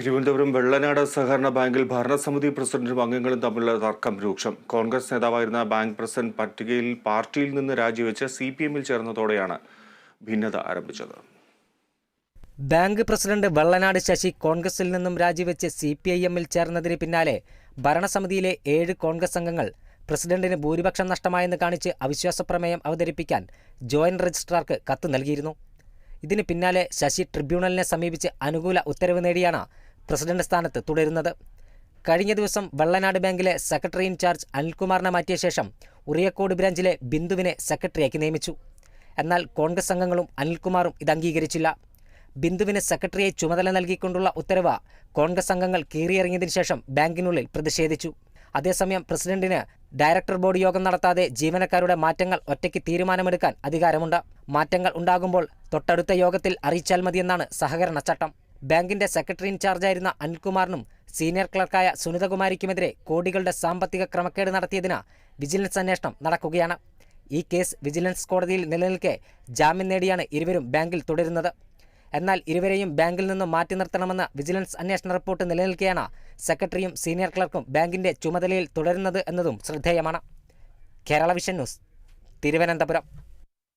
തിരുവനന്തപുരം വെള്ളനാട് സഹകരണ ബാങ്കിൽ ഭരണസമിതി പ്രസിഡന്റും അംഗങ്ങളും തമ്മിലുള്ള തർക്കം രൂക്ഷം. കോൺഗ്രസ് നേതാവായിരുന്ന ബാങ്ക് പ്രസിഡന്റ് പട്ടികയിൽ പാർട്ടിയിൽ നിന്ന് രാജിവെച്ച് സി പി എമ്മിൽ ചേർന്നതോടെയാണ് ഭിന്നത ആരംഭിച്ചത്. ബാങ്ക് പ്രസിഡന്റ് വെള്ളനാട് ശശി കോൺഗ്രസിൽ നിന്നും രാജിവെച്ച് സി പി ഐ എമ്മിൽ ചേർന്നതിന് പിന്നാലെ ഭരണസമിതിയിലെ ഏഴ് കോൺഗ്രസ് അംഗങ്ങൾ പ്രസിഡന്റിന് ഭൂരിപക്ഷം നഷ്ടമായെന്ന് കാണിച്ച് അവിശ്വാസ പ്രമേയം അവതരിപ്പിക്കാൻ ജോയിന്റ് രജിസ്ട്രാർക്ക് കത്ത് നൽകിയിരുന്നു. ഇതിന് പിന്നാലെ ശശി ട്രിബ്യൂണലിനെ സമീപിച്ച് അനുകൂല ഉത്തരവ് നേടിയാണ് പ്രസിഡന്റ് സ്ഥാനത്ത് തുടരുന്നത്. കഴിഞ്ഞ ദിവസം വെള്ളനാട് ബാങ്കിലെ സെക്രട്ടറി ഇൻചാർജ് അനിൽകുമാറിനെ മാറ്റിയ ശേഷം ഉറിയക്കോട് ബ്രാഞ്ചിലെ ബിന്ദുവിനെ സെക്രട്ടറിയാക്കി നിയമിച്ചു. എന്നാൽ കോൺഗ്രസ് അംഗങ്ങളും അനിൽകുമാറും ഇത് അംഗീകരിച്ചില്ല. ബിന്ദുവിന് സെക്രട്ടറിയെ ചുമതല നൽകിക്കൊണ്ടുള്ള ഉത്തരവ് കോൺഗ്രസ് അംഗങ്ങൾ കീറിയിറങ്ങിയതിനു ശേഷം ബാങ്കിനുള്ളിൽ പ്രതിഷേധിച്ചു. അതേസമയം പ്രസിഡന്റിന് ഡയറക്ടർ ബോർഡ് യോഗം നടത്താതെ ജീവനക്കാരുടെ മാറ്റങ്ങൾ ഒറ്റയ്ക്ക് തീരുമാനമെടുക്കാൻ അധികാരമുണ്ട്. മാറ്റങ്ങൾ ഉണ്ടാകുമ്പോൾ തൊട്ടടുത്ത യോഗത്തിൽ അറിയിച്ചാൽ മതിയെന്നാണ് സഹകരണ ചട്ടം. ബാങ്കിന്റെ സെക്രട്ടറി ഇൻചാർജായിരുന്ന അനിൽകുമാറിനും സീനിയർ ക്ലർക്കായ സുനിതകുമാരിക്കുമെതിരെ കോടികളുടെ സാമ്പത്തിക ക്രമക്കേട് നടത്തിയതിന് വിജിലൻസ് അന്വേഷണം നടക്കുകയാണ്. ഈ കേസ് വിജിലൻസ് കോടതിയിൽ നിലനിൽക്കെ ജാമ്യം നേടിയാണ് ഇരുവരും ബാങ്കിൽ തുടരുന്നത്. എന്നാൽ ഇരുവരെയും ബാങ്കിൽ നിന്ന് മാറ്റി നിർത്തണമെന്ന വിജിലൻസ് അന്വേഷണ റിപ്പോർട്ട് നിലനിൽക്കെയാണ് സെക്രട്ടറിയും സീനിയർ ക്ലർക്കും ബാങ്കിന്റെ ചുമതലയിൽ തുടരുന്നത് എന്നതും ശ്രദ്ധേയമാണ്. Kerala vision news Thiruvananthapuram.